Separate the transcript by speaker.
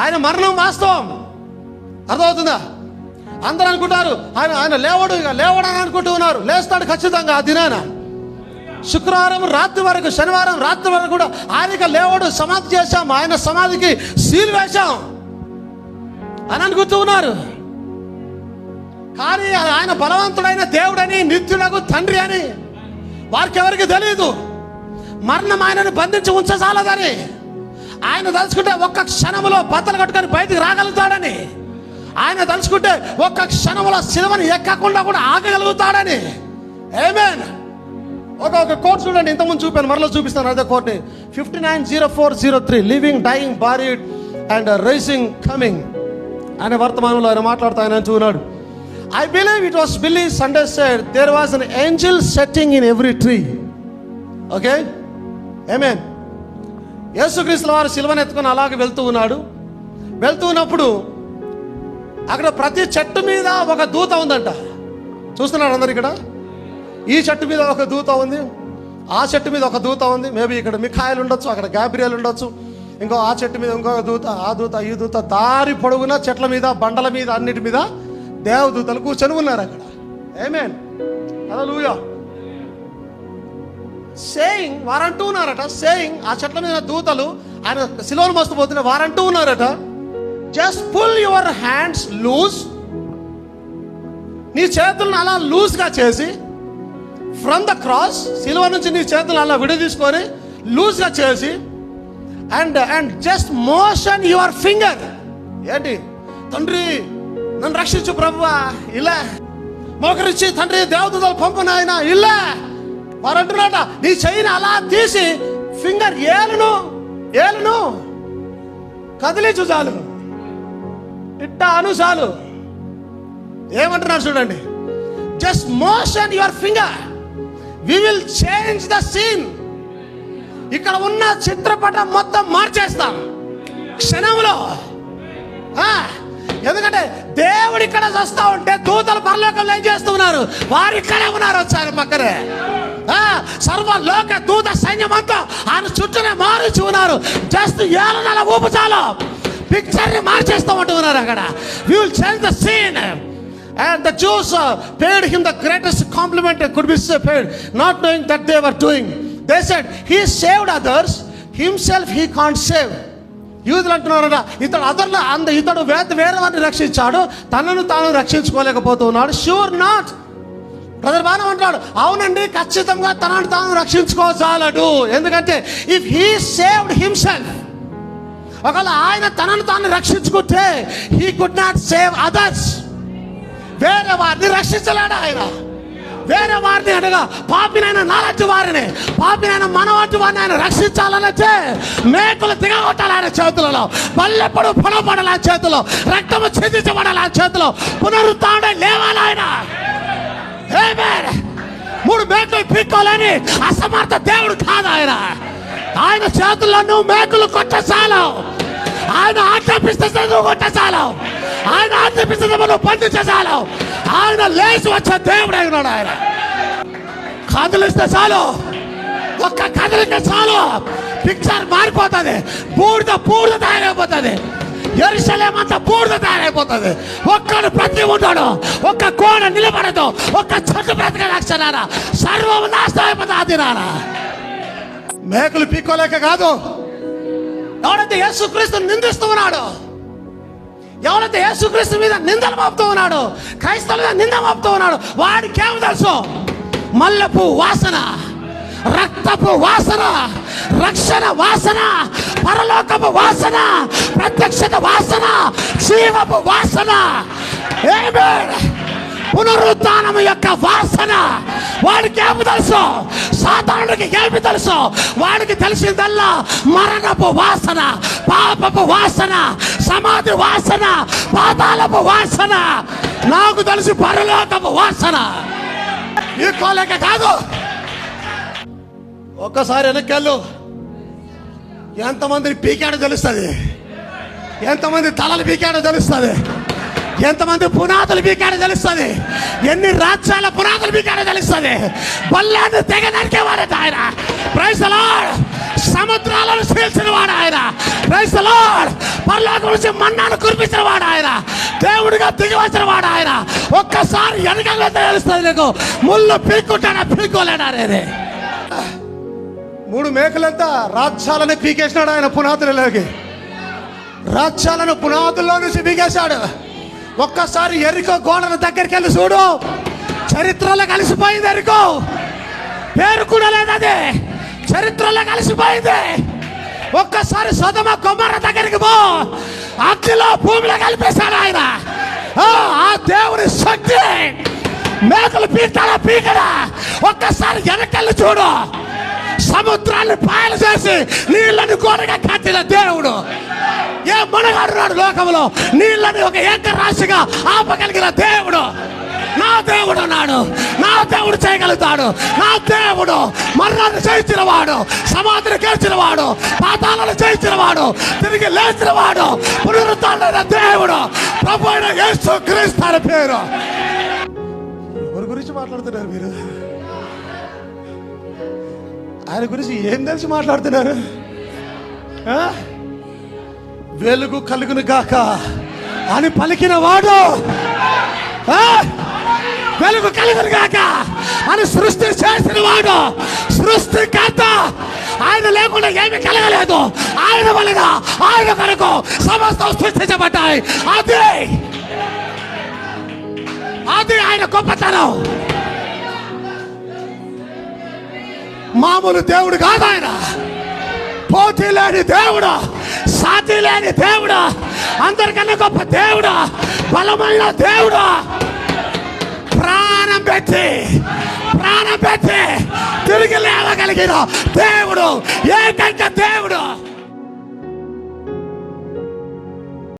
Speaker 1: ఆయన మరణం వాస్తవం. అర్థమవుతుందా? అందరూ అనుకుంటారు ఆయన ఆయన లేవడు ఇక లేవడని అనుకుంటూ ఉన్నారు. లేస్తాడు ఖచ్చితంగా ఆ దినాన. శుక్రవారం రాత్రి వరకు శనివారం రాత్రి వరకు కూడా ఆయనకి లేవడు సమాధి చేశాం. ఆయన సమాధికి సీల్ వేశాం. అని అనుకుంటూ ఉన్నారు. కానీ ఆయన బలవంతుడైన దేవుడని నిత్యులకు తండ్రి అని వారికి ఎవరికి తెలియదు మరణం ఆయనను బంధించి ఉంచసాలదని ఆయన తలుచుకుంటే ఒక్క క్షణములో బద్దలు కట్టుకొని బయటికి రాగలుగుతాడని. ఆయన తలుచుకుంటే ఒక్క క్షణములో సిలువని ఎక్కకుండా కూడా ఆగగలుగుతాడని. ఏమేన్ ఒక ఒక కోట్ చూడండి ఇంతకుముందు చూపాను మరలా చూపిస్తాను అదే కోట్ని. Fifty nine zero four zero three living dying buried and rising coming అనే వర్తమానంలో ఆయన మాట్లాడుతూ ఆయన చూన్నాడు I believe it was Billy Sunday said there was an angel setting in every tree okay amen యేసుక్రీస్తుల వారు శిల్వను ఎత్తుకొని అలాగే వెళ్తూ ఉన్నాడు. వెళ్తూ ఉన్నప్పుడు అక్కడ ప్రతి చెట్టు మీద ఒక దూత ఉందంట. చూస్తున్నాడు అందరు ఇక్కడ? ఈ చెట్టు మీద ఒక దూత ఉంది. ఆ చెట్టు మీద ఒక దూత ఉంది. మేబీ ఇక్కడ మిఖాయిలు ఉండొచ్చు అక్కడ గాబ్రియల్ ఉండొచ్చు. ఇంకో ఆ చెట్టు మీద ఇంకొక దూత ఆ దూత ఈ దూత దారి పొడుగున చెట్ల మీద బండల మీద అన్నిటి మీద దేవదూతలు కూర్చొని ఉన్నారు అక్కడ. ఏమేన్ హల్లెలూయా సేయింగ్ వారంటూ ఉన్నారట. సేయింగ్ ఆ చెట్ల మీద దూతలు ఆయన సిలోను మస్తు పోతున్న వారంటూ ఉన్నారట. Just pull your hands loose నీ చేతులను అలా లూజ్గా చేసి ఫ్రమ్ ద క్రాస్ సిల్వర్ నుంచి నీ చేతులను అలా విడదీసుకొని లూజ్గా చేసి and and just motion your finger ఏంటి? తండ్రి నన్ను రక్షించు ప్రభువా ఇలా. మోకరిచ్చి తండ్రి దేవదూతలు పంపు నాయన ఇలా. వారు అంటున్నాట నీ చెయ్యిని అలా తీసి ఫింగర్ ఏలును ఏలును కదిలించు చాలు. ఇట్ట అను చాలు. ఏమంటున్నారు చూడండి just motion your finger we will change the scene ఇక్కడ ఉన్న చిత్రపటం మొత్తం మార్చేస్తాం. క్షణంలో. ఆ, ఎందుకంటే దేవుడు ఇక్కడ వస్తా ఉంటే దూతలు పరలోకంలో ఏం చేస్తున్నారు వారు ఇక్కడే ఉన్నారు వచ్చారు పక్కనే. ఆ, సర్వ లోక దూత సైన్యం అంతా ఆయన చుట్టూనే మారుచి ఉన్నారు. జస్ట్ ఏళ్ళ నెల ఊపు చాలు. పిక్చర్ని మార్చేస్తామంటూ ఉన్నారు అక్కడ we will change the scene and the Jews paid him the greatest compliment could be paid not knowing that they were doing they said he saved others himself he can't save యూదులు అంటున్నారట ఇతడు అదర్లో అంద ఇతడు వేద వేరే వారిని రక్షించాడు. తనను తాను రక్షించుకోలేకపోతున్నాడు. షూర్ నాట్ బ్రదర్ బాణం అంటాడు అవునండి ఖచ్చితంగా తనను తాను రక్షించుకోసాలడు. ఎందుకంటే ఇఫ్ హీ సేవ్డ్ హిమ్సెల్ఫ్ ఒకవేళ ఆయన తనను తాను రక్షించుకుంటే he could not save others వేరే వారిని రక్షించలేడు ఆయన. వేరే వారిని అనగా పాపినైన నాలటి వారిని పాపినైన మనవాటి వారిని ఆయన రక్షించాలనొచ్చే మేకలు దిగగొట్టాలి ఆయన చేతులలో పల్లెప్పుడు పొడపడాలి చేతిలో రక్తము ఛేదించబడాలి ఆయన చేతిలో పునరుత్డ లేవాలి ఆయన. మూడు మేకలు పీక్కోలేని అసమర్థ దేవుడు కాదు ఆయన. ఆయన చేతుల్లో నువ్వు మేకలు కొట్టసాలవు. ఆయన ఆక్షేపిస్తే నువ్వు కొట్టసాలవు. ఆయన ఆక్షేపిస్తే నువ్వు బంధించసాలు ఆయన లేచి వచ్చే దేవుడు అయినాడు ఆయన. కదిలిస్తే చాలు. ఒక్క కదిలిస్తే చాలు. పిక్చర్ మారిపోతుంది. బూడిద బూడిద తయారైపోతుంది ఎరుసలేమంతా బూడిద తయారైపోతుంది. ఒక్కడు ప్రతి ఉంటాడు ఒక్క కోడ నిలబడదు. ఒక్క చెట్టు బ్రతక లక్షణారా సర్వం నాశనం అయిపోతుంది అది నారా మేకలు పీక్కోలేక కాదు. ఎవడైతే యేసుక్రీస్తు నిందిస్తూ ఉన్నాడు ఎవరైతే యేసుక్రీస్తు మీద నిందలు మోపుతూ ఉన్నాడు క్రైస్తవుల మీద నింద మోపుతూ ఉన్నాడు వాడికి ఏమి తెలుసు? మల్లెపు వాసన. రక్తపు వాసన రక్షణ వాసన పరలోకపు వాసన ప్రత్యక్షత వాసన జీవపు వాసన. పునరుద్ధానము యొక్క వాసన. వాడికి ఏమి తెలుసు? సాధారణకి ఏమి తెలుసు? వాడికి తెలిసిందల్లా మరణపు వాసన పాపపు వాసన సమాధి వాసన పాతాళపు వాసన. నాకు తెలిసి పరలోకపు వాసన. ఈ కోలేక కాదు. ఒక్కసారి వెనకెళ్ళు ఎంతమందిని పీకాడో తెలుస్తుంది? ఎంతమంది తలలు పీకాడో తెలుస్తుంది? ఎంతమంది పునాదులు పీకాడో తెలుస్తుంది? ఎన్ని రాజ్యాల పునాదులు పీకాడో తెలుస్తుంది? బల్లాన్ని తెగ నరికేవాడట ఆయన. ప్రైజ్ సముద్రాలను చీల్చిన వాడు ఆయన. ప్రైజ్ పర్లోకం నుంచి మన్నాను కురిపించిన వాడు ఆయన. దేవుడిగా దిగి వచ్చిన వాడు ఆయన. ఒక్కసారి వెనకంగా తెలుస్తుంది నీకు. ముళ్ళు పీక్కుంటాడా పీక్కోలేడా అనేది మూడు మేకలంతా రాజ్యాలను పీకేసినాడు ఆయన పునాదులలోకి. రాజ్యాలను పునాదుల్లో నుంచి పీకేశాడు. ఒక్కసారి ఎరుకో గోడల దగ్గరికి వెళ్ళి చూడు. చరిత్రలో కలిసిపోయింది ఎరుకో. పేరు కూడా లేదు అది. చరిత్రలో కలిసిపోయింది. ఒక్కసారి సొదమ కొమ్మర దగ్గరికి పో. అగ్నిలో భూమిలో కలిపేశాడు ఆయన. ఆ, ఆ దేవుని శక్తి. మేకలు పీకాలా పీకడా. ఒక్కసారి వెనకెళ్ళి చూడు. సముద్రాన్ని పాయలు చేసి నీళ్ళని కోరగా కట్టిన దేవుడు. ఏ మునగాడున్నాడు లోకంలో? నీళ్ళని ఒక ఏక రాశిగా ఆపగలిగిన దేవుడు. నా దేవుడు నాడు నా దేవుడు చేయగలుగుతాడు. నా దేవుడు మరణాన్ని చేయించిన వాడు సమాధిని గెలిచిన వాడు పాతాలను చేయించిన వాడు తిరిగి లేచిన వాడు పునరుద్ధరణ దేవుడు. ప్రభు అయిన యేసు క్రీస్తు అని పేరు. ఎవరి గురించి మాట్లాడుతున్నారు మీరు? ఆయన గురించి ఏం తెలిసి మాట్లాడుతున్నారు? వెలుగు కలుగును గాక. అని పలికిన వాడు ఆ? వెలుగు కలుగును గాక. అని సృష్టి చేసిన వాడు సృష్టికర్త. ఆయన లేకుండా ఏమి కలగలేదు. ఆయన వలన ఆయన కొరకు సమస్తం సృష్టించబడ్డాయి. అది అది ఆయన గొప్పతనం. మామూలు దేవుడు కాదు ఆయన. పోటీ లేని దేవుడు సాటి లేని దేవుడు అందరికన్నా గొప్ప దేవుడు బలమైన దేవుడు. ప్రాణం పెట్టి ప్రాణం పెట్టి తిరిగి లేవగలిగిన దేవుడు ఏకైక దేవుడు.